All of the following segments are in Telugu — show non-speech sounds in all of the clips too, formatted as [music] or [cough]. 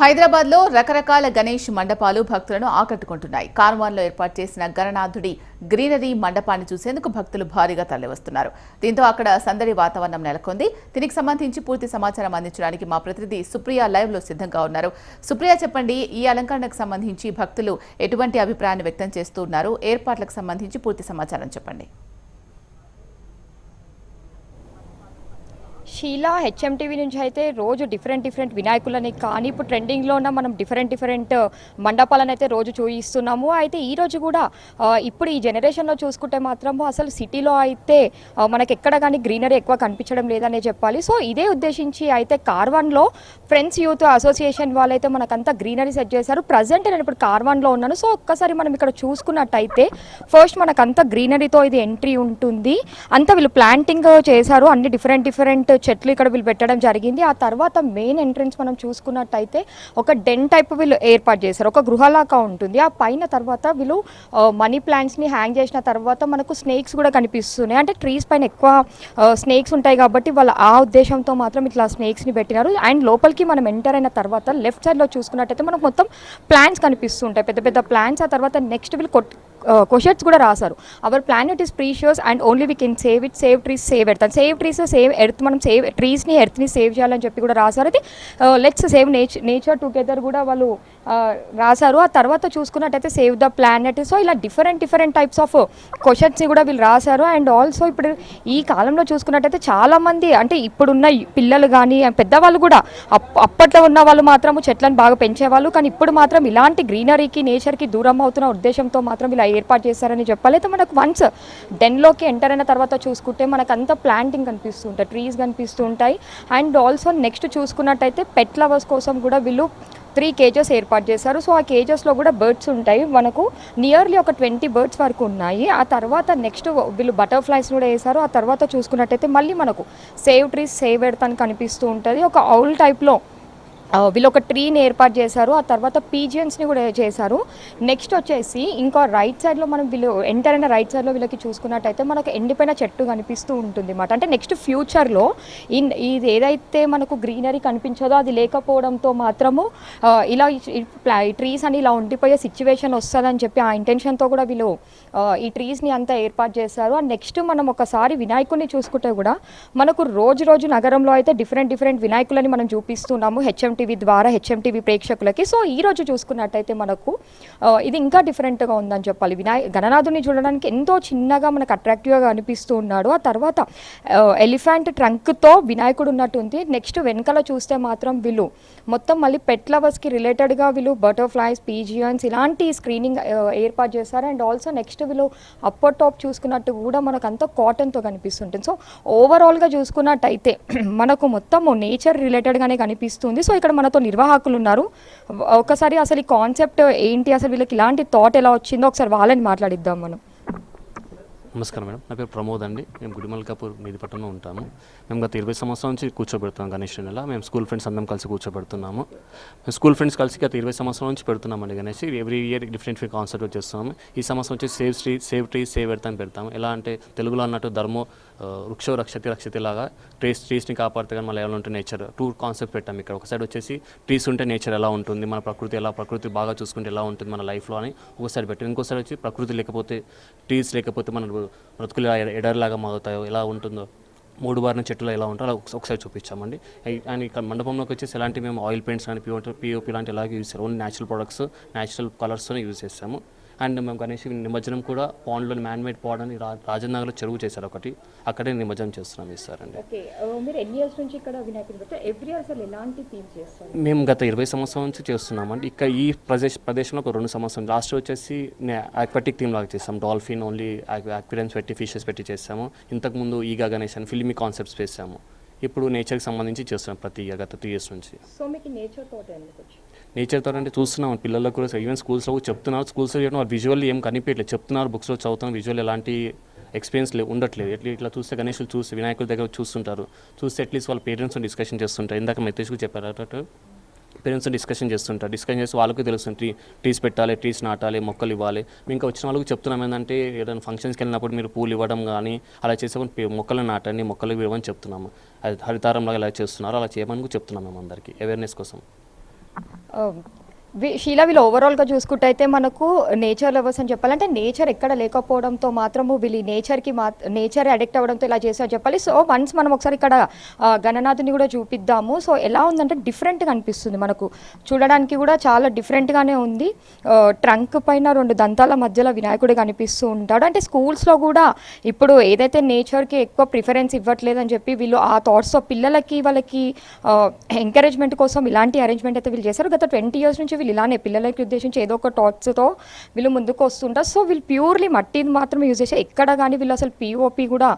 హైదరాబాద్లో రకరకాల గణేష్ మండపాలు భక్తులను ఆకట్టుకుంటున్నాయి. కార్వాన్లో ఏర్పాటు చేసిన గణనాథుడి గ్రీనరీ మండపాన్ని చూసేందుకు భక్తులు భారీగా తరలివస్తున్నారు. దీంతో అక్కడ సందడి వాతావరణం నెలకొంది. దీనికి సంబంధించి పూర్తి సమాచారం అందించడానికి మా ప్రతినిధి సుప్రియ లైవ్లో సిద్ధంగా ఉన్నారు. సుప్రియ చెప్పండి ఈ అలంకరణకు సంబంధించి భక్తులు ఎటువంటి అభిప్రాయాన్ని వ్యక్తం చేస్తున్నారు ఏర్పాట్లకు సంబంధించి పూర్తి సమాచారం చెప్పండి. షీలా హెచ్ఎంటీవీ నుంచి అయితే రోజు డిఫరెంట్ డిఫరెంట్ వినాయకులని కానీ ఇప్పుడు ట్రెండింగ్లో ఉన్న మనం డిఫరెంట్ డిఫరెంట్ uh, మండపాలను అయితే రోజు చూయిస్తున్నాము. అయితే ఈ రోజు కూడా uh, ఇప్పుడు ఈ జనరేషన్లో చూసుకుంటే మాత్రము అసలు సిటీలో అయితే uh, మనకి ఎక్కడ కానీ గ్రీనరీ ఎక్కువ కనిపించడం లేదనే చెప్పాలి. సో ఇదే ఉద్దేశించి అయితే కార్వాన్లో ఫ్రెండ్స్ యూత్ అసోసియేషన్ వాళ్ళైతే మనకంతా గ్రీనరీ సెట్ చేశారు. ప్రజెంట్ నేను ఇప్పుడు కార్వాన్లో ఉన్నాను. సో ఒక్కసారి మనం ఇక్కడ చూసుకున్నట్టయితే ఫస్ట్ మనకంతా గ్రీనరీతో ఇది ఎంట్రీ ఉంటుంది. అంతా వీళ్ళు ప్లాంటింగ్ చేశారు. అన్ని డిఫరెంట్ డిఫరెంట్ చెట్లు ఇక్కడ వీళ్ళు పెట్టడం జరిగింది. ఆ తర్వాత మెయిన్ ఎంట్రన్స్ మనం చూసుకున్నట్టయితే ఒక డెన్ టైప్ వీళ్ళు ఏర్పాటు చేశారు. ఒక గృహలాగా ఉంటుంది. ఆ పైన తర్వాత వీళ్ళు మనీ ప్లాంట్స్ని హ్యాంగ్ చేసిన తర్వాత మనకు స్నేక్స్ కూడా కనిపిస్తున్నాయి. అంటే ట్రీస్ పైన ఎక్కువ స్నేక్స్ ఉంటాయి కాబట్టి వాళ్ళ ఆ ఉద్దేశంతో మాత్రం ఇట్లా స్నేక్స్ని పెట్టినారు. అండ్ లోపలికి మనం ఎంటర్ అయిన తర్వాత లెఫ్ట్ సైడ్లో చూసుకున్నట్టయితే మనకు మొత్తం ప్లాంట్స్ కనిపిస్తుంటాయి. పెద్ద పెద్ద ప్లాంట్స్ ఆ తర్వాత నెక్స్ట్ వీళ్ళు కొట్టి క్వశ్చన్స్ కూడా రాశారు. Our planet is precious and only we can save it save trees save earth save trees save earth మనం సేవ్ ట్రీస్ని ఎర్త్ని సేవ్ చేయాలని చెప్పి కూడా రాశారు. అయితే let's save nature nature together కూడా వాళ్ళు రాశారు. ఆ తర్వాత చూసుకున్నట్టయితే సేవ్ ద ప్లానెట్ సో ఇలా డిఫరెంట్ డిఫరెంట్ టైప్స్ ఆఫ్ క్వశ్చన్స్ని కూడా వీళ్ళు రాశారు. అండ్ ఆల్సో ఇప్పుడు ఈ కాలంలో చూసుకున్నట్టయితే చాలామంది అంటే ఇప్పుడున్న పిల్లలు కానీ పెద్దవాళ్ళు కూడా అప్ అప్పట్లో ఉన్న వాళ్ళు మాత్రము చెట్లను బాగా పెంచేవాళ్ళు. కానీ ఇప్పుడు మాత్రం ఇలాంటి గ్రీనరీకి నేచర్కి దూరం అవుతున్న ఉద్దేశంతో మాత్రం ఇలా ఏర్పాటు చేశారని చెప్పాలి. అయితే మనకు వన్స్ డెన్లోకి ఎంటర్ అయిన తర్వాత చూసుకుంటే మనకు ప్లాంటింగ్ కనిపిస్తూ ఉంటాయి ట్రీస్ కనిపిస్తూ ఉంటాయి. అండ్ ఆల్సో నెక్స్ట్ చూసుకున్నట్టయితే పెట్ లవర్స్ కోసం కూడా వీళ్ళు త్రీ కేజెస్ ఏర్పాటు చేశారు. సో ఆ కేజెస్లో కూడా బర్డ్స్ ఉంటాయి. మనకు నియర్లీ ఒక ట్వంటీ బర్డ్స్ వరకు ఉన్నాయి. ఆ తర్వాత నెక్స్ట్ వీళ్ళు బటర్ఫ్లైస్ కూడా వేశారు. ఆ తర్వాత చూసుకున్నట్టయితే మళ్ళీ మనకు సేవ్ ట్రీస్ సేవ్ ఎడతాను కనిపిస్తూ ఉంటుంది. ఒక ఔల్ టైప్లో వీళ్ళు ఒక ట్రీని ఏర్పాటు చేశారు. ఆ తర్వాత పీజియన్స్ని కూడా చేశారు. నెక్స్ట్ వచ్చేసి ఇంకా రైట్ సైడ్లో మనం వీళ్ళు ఎంటర్ అయిన రైట్ సైడ్లో వీళ్ళకి చూసుకున్నట్టయితే మనకు ఎండిపోయిన చెట్టు కనిపిస్తూ ఉంటుంది అన్నమాట అంటే నెక్స్ట్ ఫ్యూచర్లో ఇన్ ఇది ఏదైతే మనకు గ్రీనరీ కనిపించదో అది లేకపోవడంతో మాత్రము ఇలా ట్రీస్ అని ఇలా ఉండిపోయే సిచ్యువేషన్ వస్తుందని చెప్పి ఆ ఇంటెన్షన్తో కూడా వీళ్ళు ఈ ట్రీస్ని అంతా ఏర్పాటు చేశారు. అండ్ నెక్స్ట్ మనం ఒకసారి వినాయకుడిని చూసుకుంటే కూడా మనకు రోజు రోజు నగరంలో అయితే డిఫరెంట్ డిఫరెంట్ వినాయకులని మనం చూపిస్తున్నాము. హెచ్ఎం టీవీ ద్వారా హెచ్ఎంటీవీ ప్రేక్షకులకి. సో ఈ రోజు చూసుకున్నట్టయితే మనకు ఇది ఇంకా డిఫరెంట్గా ఉందని చెప్పాలి. వినాయ గణనాథుని చూడడానికి ఎంతో చిన్నగా మనకు అట్రాక్టివ్గా అనిపిస్తూ ఉన్నాడు. ఆ తర్వాత ఎలిఫెంట్ ట్రంక్తో వినాయకుడు ఉన్నట్టు ఉంది. నెక్స్ట్ వెనకాల చూస్తే మాత్రం వీళ్ళు మొత్తం మళ్ళీ పెట్ లవర్స్కి రిలేటెడ్గా వీళ్ళు బటర్ఫ్లైస్ పీజియన్స్ ఇలాంటి స్క్రీనింగ్ ఏర్పాటు చేశారు. అండ్ ఆల్సో నెక్స్ట్ వీళ్ళు అప్పర్ టాప్ చూసుకున్నట్టు కూడా మనకు అంతా కాటన్తో కనిపిస్తుంటుంది. సో ఓవరాల్గా చూసుకున్నట్టయితే [clears throat] మనకు మొత్తం నేచర్ రిలేటెడ్గానే కనిపిస్తుంది. సో ఇక్కడ మనతో నిర్వాహకులు ఉన్నారు. ఒకసారి అసలు ఈ కాన్సెప్ట్ ఏంటి? అసలు వీళ్ళకి ఇలాంటి థాట్ ఎలా వచ్చిందో ఒకసారి వాళ్ళని మాట్లాడిద్దాం మనం. నమస్కారం మేడం. నా పేరు ప్రమోద్ అండి. మేము గుడిమల్కాపూర్ మీదిపట్నంలో ఉంటాము మేము గత ఇరవై సంవత్సరాల నుంచి కూర్చోబెడతాం గణేష్ నెల. మేము స్కూల్ ఫ్రెండ్స్ అందరం కలిసి కూర్చోబెడుతున్నాము. మేము స్కూల్ ఫ్రెండ్స్ కలిసి గత ఇరవై సంవత్సరాల నుంచి పెడుతున్నామండి Ganesh. Every year different different concept చేస్తున్నాము ఈ సంవత్సరం వచ్చి save tree save tree save పెడతాం. పెడతాము ఎలా అంటే తెలుగులో అన్నట్టు ధర్మో వృక్ష వృక్షో రక్షతి రక్షతి లాగా ట్రీస్ ట్రీస్ని కాపాడితే కానీ మళ్ళీ ఎలా ఉంటే నేచర్. టూ కాన్సెప్ట్ పెట్టాం ఇక్కడ. ఒక సైడ్ వచ్చేసి ట్రీస్ ఉంటే నేచర్ ఎలా ఉంటుంది మన ప్రకృతి ఎలా ప్రకృతి బాగా చూసుకుంటే ఎలా ఉంటుంది మన లైఫ్లో అని ఒకసారి పెట్టాం. ఇంకోసారి వచ్చి ప్రకృతి లేకపోతే ట్రీస్ లేకపోతే మన బ్రతుకులు ఎడర్లాగా మారుతాయో ఎలా ఉంటుందో మూడు బారిన చెట్లు ఎలా ఉంటాయో అలా ఒకసారి చూపించామండి అండ్ ఇక్కడ మండపంలోకి వచ్చేసి ఎలాంటి మేము ఆయిల్ పెయింట్స్ కానీ పిఓపి లాంటి ఎలాగే యూజ్ చేస్తాం ఓన్లీ న్యాచురల్ ప్రొడక్ట్స్ న్యాచురల్ కలర్స్తో యూజ్ చేస్తాము. అండ్ మేము గణేష్ నిమజ్జనం కూడా పాండ్లోని మ్యాన్ మేడ్ పాడ్ అని రా రాజన్ నగర్లో చెరువు చేశారు ఒకటి. అక్కడే నిమజ్జనం చేస్తున్నాం థీమ్ చేస్తారు? మేము గత ఇరవై సంవత్సరాల నుంచి చేస్తున్నామండి. ఇక్కడ ఈ ప్రదేశ్ ప్రదేశంలో ఒక రెండు సంవత్సరం లాస్ట్ వచ్చేసి ఆక్వాటిక్ థీమ్ లాగా చేస్తాం డాల్ఫిన్ ఓన్లీ ఆక్విరియన్స్ పెట్టి ఫిషెస్ పెట్టి చేస్తాము ఇంతకుముందు ఈగా గణేష్ అని ఫిల్మీ కాన్సెప్ట్స్ వేసాము. ఇప్పుడు నేచర్కి సంబంధించి చేస్తున్నాం ప్రతి గత త్రీ ఇయర్స్ నుంచి. సో మీకు నేచర్ తోట ఎందుకు నేచర్తో అంటే చూస్తున్నాం. పిల్లలకు కూడా ఈవెన్ స్కూల్స్లో కూడా చెప్తున్నారు. స్కూల్స్లో చేయడం వాళ్ళు విజువల్ ఏం కనిపించలేదు చెప్తున్నారు బుక్స్లో చదువుతున్నారు. విజువల్ ఎలాంటి ఎక్స్పీరియన్స్ లే ఉండట్లేదు. ఎట్లా ఇట్లా చూస్తే గణేషులు చూసి వినాయకుల దగ్గర చూస్తుంటారు. చూస్తే అట్లీస్ట్ వాళ్ళ పేరెంట్స్ డిస్కషన్ చేస్తుంటారు. ఇందాక మెత్తేష్ చెప్పారు అన్నట్టు పేరెంట్స్ డిస్కషన్ చేస్తుంటారు. డిస్కషన్ చేసి వాళ్ళకి తెలుస్తుంది. ట్రీస్ పెట్టాలి ట్రీస్ నాటాలి మొక్కలు ఇవ్వాలి. మేము ఇంకా వచ్చిన వాళ్ళకి చెప్తున్నాం ఏంటంటే ఏదైనా ఫంక్షన్స్కి వెళ్ళినప్పుడు మీరు పూలు ఇవ్వడం కానీ అలా చేసేప్పుడు మొక్కలు నాటండి మొక్కలు ఇవ్వమని చెప్తున్నాము. అది హరితారంలాగా ఎలా చేస్తున్నారో అలా చేయమని చెప్తున్నాం మేము అందరికీ. అవేర్నెస్ కోసం. um, షీలా వీళ్ళు ఓవరాల్గా చూసుకుంటే అయితే మనకు నేచర్ లవర్స్ అని చెప్పాలంటే నేచర్ ఎక్కడ లేకపోవడంతో మాత్రము వీళ్ళు నేచర్కి మా నేచర్ అడిక్ట్ అవ్వడంతో ఇలా చేసారు చెప్పాలి. సో వన్స్ మనం ఒకసారి ఇక్కడ గణనాథుని కూడా చూపిద్దాము. సో ఎలా ఉందంటే డిఫరెంట్గా అనిపిస్తుంది మనకు. చూడడానికి కూడా చాలా డిఫరెంట్గానే ఉంది. ట్రంక్ పైన రెండు దంతాల మధ్యలో వినాయకుడు కనిపిస్తూ ఉంటాడు. అంటే స్కూల్స్లో కూడా ఇప్పుడు ఏదైతే నేచర్కి ఎక్కువ ప్రిఫరెన్స్ ఇవ్వట్లేదని చెప్పి వీళ్ళు ఆ థాట్స్తో పిల్లలకి వాళ్ళకి ఎంకరేజ్మెంట్ కోసం ఇలాంటి అరేంజ్మెంట్ అయితే వీళ్ళు చేశారు. గత ట్వంటీ ఇయర్స్ నుంచి వీళ్ళు ఇలానే పిల్లలకి ఉద్దేశించి ఏదో ఒక థాట్స్తో వీళ్ళు ముందుకు వస్తుంటారు. సో వీళ్ళు ప్యూర్లీ మట్టిని మాత్రమే యూజ్ చేసే ఎక్కడ కానీ వీళ్ళు అసలు పిఓపి కూడా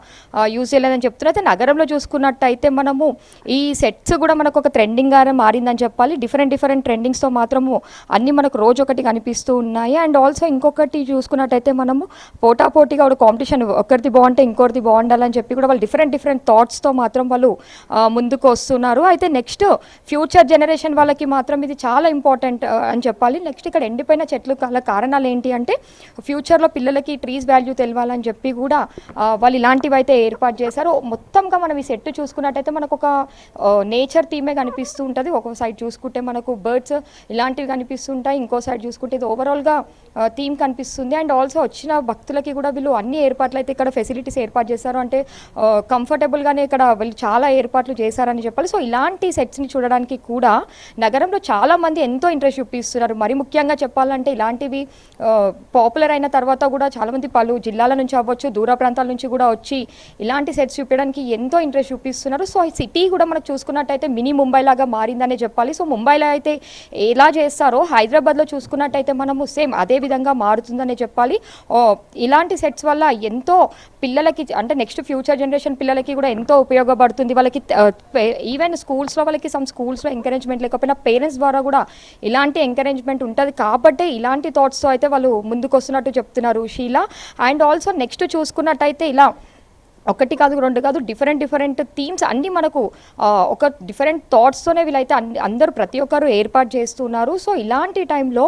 యూజ్ చేయలేదని చెప్తున్నారు. అయితే నగరంలో చూసుకున్నట్టయితే మనము ఈ సెట్స్ కూడా మనకు ఒక ట్రెండింగ్గానే మారిందని చెప్పాలి. డిఫరెంట్ డిఫరెంట్ ట్రెండింగ్స్తో మాత్రము అన్ని మనకు రోజు ఒకటి కనిపిస్తూ ఉన్నాయి. అండ్ ఆల్సో ఇంకొకటి చూసుకున్నట్టయితే మనము పోటాపోటీగా ఒక కాంపిటీషన్ ఒకరిది బాగుంటే ఇంకొకరిది బాగుండాలని చెప్పి కూడా వాళ్ళు డిఫరెంట్ డిఫరెంట్ థాట్స్తో మాత్రం వాళ్ళు ముందుకు వస్తున్నారు. అయితే నెక్స్ట్ ఫ్యూచర్ జనరేషన్ వాళ్ళకి మాత్రం ఇది చాలా ఇంపార్టెంట్ అని చెప్పాలి. నెక్స్ట్ ఇక్కడ ఎండిపోయిన చెట్లు గల కారణాలు ఏంటి అంటే ఫ్యూచర్లో పిల్లలకి ట్రీస్ వాల్యూ తెలియాలని చెప్పి కూడా వాళ్ళు ఇలాంటివి అయితే ఏర్పాటు చేశారు. మొత్తంగా మనం ఈ సెట్ చూసుకున్నట్టయితే మనకు ఒక నేచర్ థీమే కనిపిస్తూ ఉంటుంది. ఒక సైడ్ చూసుకుంటే మనకు బర్డ్స్ ఇలాంటివి కనిపిస్తుంటాయి ఇంకో సైడ్ చూసుకుంటే ఇది ఓవరాల్గా థీమ్ కనిపిస్తుంది. అండ్ ఆల్సో వచ్చిన భక్తులకి కూడా వీళ్ళు అన్ని ఏర్పాట్లు అయితే ఇక్కడ ఫెసిలిటీస్ ఏర్పాటు చేశారు. అంటే కంఫర్టబుల్గానే ఇక్కడ వీళ్ళు చాలా ఏర్పాట్లు చేశారని చెప్పాలి. సో ఇలాంటి సెట్స్ని చూడడానికి కూడా నగరంలో చాలా మంది ఎంతో ఇంట్రెస్ట్ చూపిస్తున్నారు. మరి ముఖ్యంగా చెప్పాలంటే ఇలాంటివి పాపులర్ అయిన తర్వాత కూడా చాలామంది పలు జిల్లాల నుంచి అవ్వచ్చు దూర ప్రాంతాల నుంచి కూడా వచ్చి ఇలాంటి సెట్స్ చూపించడానికి ఎంతో ఇంట్రెస్ట్ చూపిస్తున్నారు. సో ఈ సిటీ కూడా మనకు చూసుకున్నట్టయితే మినీ ముంబై లాగా మారిందనే చెప్పాలి. సో ముంబైలో అయితే ఎలా చేస్తారో హైదరాబాద్లో చూసుకున్నట్టయితే మనము సేమ్ అదే విధంగా మారుతుందనే చెప్పాలి. ఇలాంటి సెట్స్ వల్ల ఎంతో పిల్లలకి అంటే నెక్స్ట్ ఫ్యూచర్ జనరేషన్ పిల్లలకి కూడా ఎంతో ఉపయోగపడుతుంది. వాళ్ళకి ఈవెన్ స్కూల్స్లో వాళ్ళకి సమ్ స్కూల్స్లో ఎంకరేజ్మెంట్ లేకపోయినా పేరెంట్స్ ద్వారా కూడా ఇలాంటి ఎంకరేజ్మెంట్ ఉంటుంది? కాబట్టే ఇలాంటి థాట్స్తో అయితే వాళ్ళు ముందుకు వస్తున్నట్టు చెప్తున్నారు షీలా. అండ్ ఆల్సో నెక్స్ట్ చూసుకున్నట్టయితే ఇలా ఒకటి కాదు రెండు కాదు డిఫరెంట్ డిఫరెంట్ థీమ్స్ అన్నీ మనకు ఒక డిఫరెంట్ థాట్స్తోనే వీళ్ళైతే అన్ని అందరూ ప్రతి ఒక్కరు ఏర్పాటు చేస్తున్నారు. సో ఇలాంటి టైంలో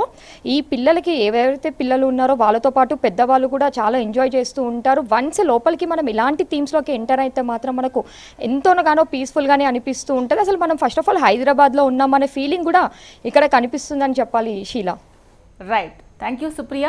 ఈ పిల్లలకి ఏవైతే పిల్లలు ఉన్నారో వాళ్ళతో పాటు పెద్దవాళ్ళు కూడా చాలా ఎంజాయ్ చేస్తూ ఉంటారు. వన్స్ లోపలికి మనం ఇలాంటి థీమ్స్లోకి ఎంటర్ అయితే మాత్రం మనకు ఎంతోనగానో పీస్ఫుల్గానే అనిపిస్తూ ఉంటుంది. అసలు మనం ఫస్ట్ ఆఫ్ ఆల్ హైదరాబాద్లో ఉన్నామనే ఫీలింగ్ కూడా ఇక్కడ కనిపిస్తుందని చెప్పాలి Sheela. Right thank you Supriya